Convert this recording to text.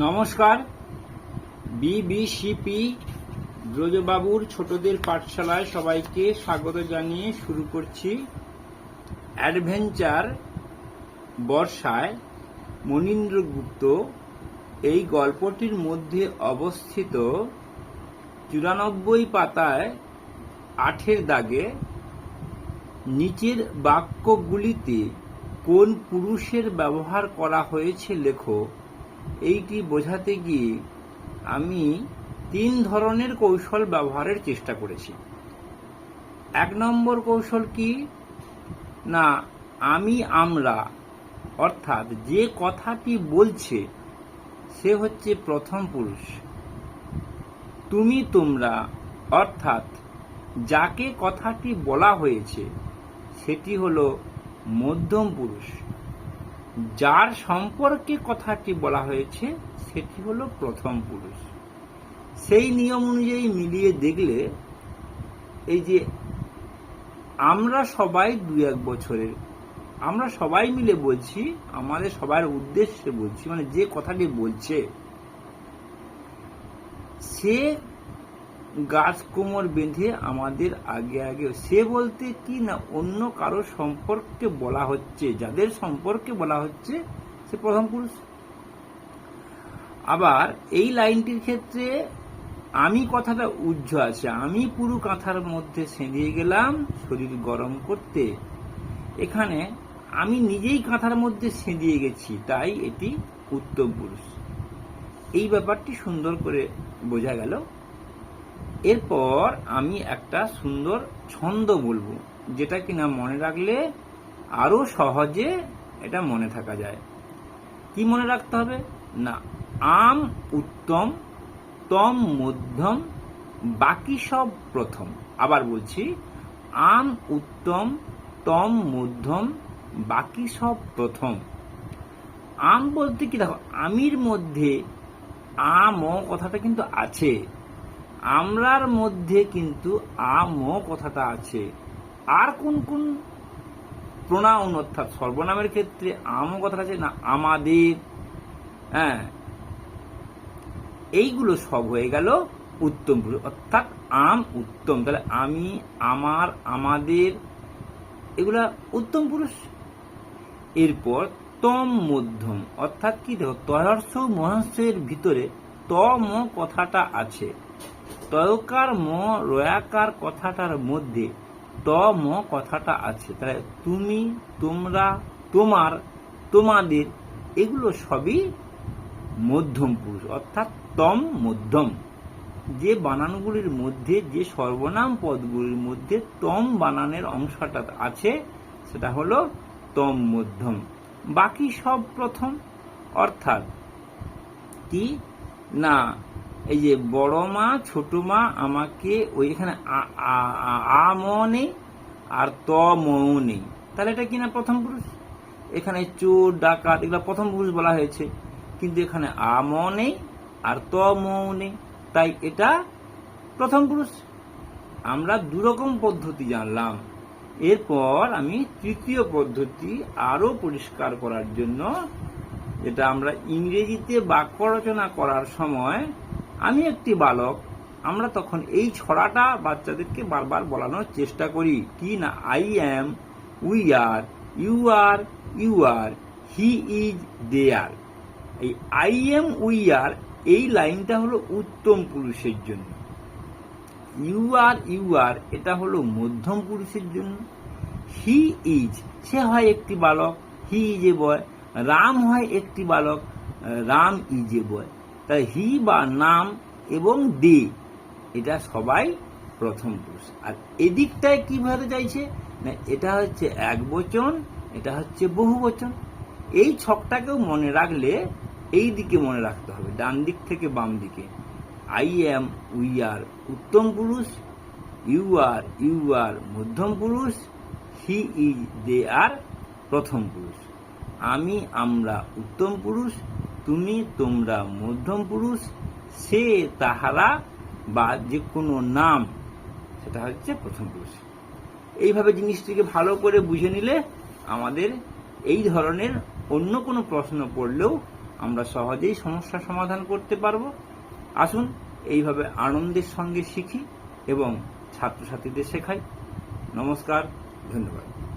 নমস্কার। বিবিসিপি ব্রজবাবুর ছোটদের পাঠশালায় সবাইকে স্বাগত জানিয়ে শুরু করছি অ্যাডভেঞ্চার বর্ষায় মনীন্দ্র গুপ্ত এই গল্পটির মধ্যে অবস্থিত চুরানব্বই পাতায় আঠের দাগে নিচের বাক্যগুলিতে কোন পুরুষের ব্যবহার করা হয়েছে লেখো। এইটি বোঝাতে গিয়ে আমি তিন ধরনের কৌশল ব্যবহারের চেষ্টা করেছি। এক নম্বর কৌশল কি? না, আমি আমরা, অর্থাৎ যে কথাটি বলছে, সে হচ্ছে প্রথম পুরুষ। তুমি তোমরা, অর্থাৎ যাকে কথাটি বলা হয়েছে, সেটি হলো মধ্যম পুরুষ। যার সম্পর্কে কথাটি বলা হয়েছে, সেটি হলো প্রথম পুরুষ। সেই নিয়ম অনুযায়ী মিলিয়ে দেখলে এই যে আমরা সবাই দু এক বছরের, আমরা সবাই মিলে বলছি, আমাদের সবার উদ্দেশ্যে বলছি মানে যে কথাটি বলছে, সে গাছ কোমর বেঁধে আমাদের আগে আগে, সে বলতে কি না অন্য কারও সম্পর্কে বলা হচ্ছে? যাদের সম্পর্কে বলা হচ্ছে, সে প্রথম পুরুষ। আবার এই লাইনটির ক্ষেত্রে আমি কথাটা উজ্জ আছে। আমি পুরু কাঁথার মধ্যে সেঁধিয়ে গেলাম শরীর গরম করতে। এখানে আমি নিজেই কাঁথার মধ্যে সেঁধিয়ে গেছি, তাই এটি উত্তম পুরুষ। এই ব্যাপারটি সুন্দর করে বোঝা গেল। এরপর আমি একটা সুন্দর ছন্দ বলব, যেটা কিনা মনে রাখলে আরও সহজে এটা মনে থাকা যায়। কি মনে রাখতে হবে? না, আম উত্তম, তম মধ্যম, বাকি সব প্রথম। আবার বলছি, আম উত্তম, তম মধ্যম, বাকি সব প্রথম। আম বলতে কি দেখো, আমির মধ্যে আম কথাটা কিন্তু আছে। আমরার মধ্যে কিন্তু আম কথাটা আছে। আর কোন কোন প্রণাউন অর্থাৎ সর্বনামের ক্ষেত্রে আম কথাটা আছে না, আমাদের হ্যাঁ। এইগুলো সব হয়ে গেল উত্তম পুরুষ। অর্থাৎ আম উত্তম। তাহলে আমি, আমার, আমাদের, এগুলা উত্তম পুরুষ। এরপর তম মধ্যম। অর্থাৎ কি দেখো তয়র্ষ মহস্যের ভিতরে তম কথাটা আছে। তয়কার ম, রয়াকার কথাটার মধ্যে ত, ম কথাটা আছে। তাহলে তুমি, তোমরা, তোমার, তোমাদের, এগুলো সবই মধ্যম পুরুষ, অর্থাৎ তম মধ্যম। যে বানানগুলির মধ্যে, যে সর্বনাম পদগুলির মধ্যে তম বানানের অংশটা আছে, সেটা হলো তম মধ্যম। বাকি সব প্রথম, অর্থাৎ কি? না এই যে বড় মা, ছোট মা আমাকে ওইখানে আ ম নেই আর ত, ম নেই। তাহলে এটা কিনা প্রথম পুরুষ? এখানে চোর, ডাকাত এগুলো প্রথম পুরুষ বলা হয়েছে। কিন্তু এখানে আ, ম নেই আর ত, ম নেই। তাই এটা প্রথম পুরুষ। আমরা দুরকম পদ্ধতি জানলাম। এরপর আমি তৃতীয় পদ্ধতি আরও পরিষ্কার করার জন্য, যেটা আমরা ইংরেজিতে বাক্য রচনা করার সময় আমি একটি বালক, আমরা তখন এই ছড়াটা বাচ্চাদেরকে বারবার বলানোর চেষ্টা করি। কি না? I am we are you are you are he is they are এই আই এম উই আর এই লাইনটা হলো উত্তম পুরুষের জন্য। ইউ আর ইউ আর এটা হলো মধ্যম পুরুষের জন্য। হি ইজ সে হয় একটি বালক হি ইজ এ বয় রাম হয় একটি বালক, রাম ইজ এ বয় তাই হি বা নাম এবং দে, এটা সবাই প্রথম পুরুষ। আর এদিকটায় কি বোঝাতে চাইছে? না, এটা হচ্ছে এক বচন, এটা হচ্ছে বহু বচন। এই ছকটাকেও মনে রাখলে এই দিকে মনে রাখতে হবে, ডান দিক থেকে বাম দিকে। আই এম, উই আর উত্তম পুরুষ, ইউ আর ইউ আর মধ্যম পুরুষ, হি ইজ দে আর প্রথম পুরুষ। আমি, আমরা উত্তম পুরুষ তুমি তোমরা মধ্যম পুরুষ, সে তাহারা বা যে কোনো নাম, সেটা হচ্ছে প্রথম পুরুষ। এইভাবে জিনিসটিকে ভালো করে বুঝে নিলে আমাদের এই ধরনের অন্য কোনো প্রশ্ন পড়লেও আমরা সহজেই সমস্যা সমাধান করতে পারব। আসুন এইভাবে আনন্দের সঙ্গে শিখি এবং ছাত্রছাত্রীদের শেখাই। নমস্কার, ধন্যবাদ।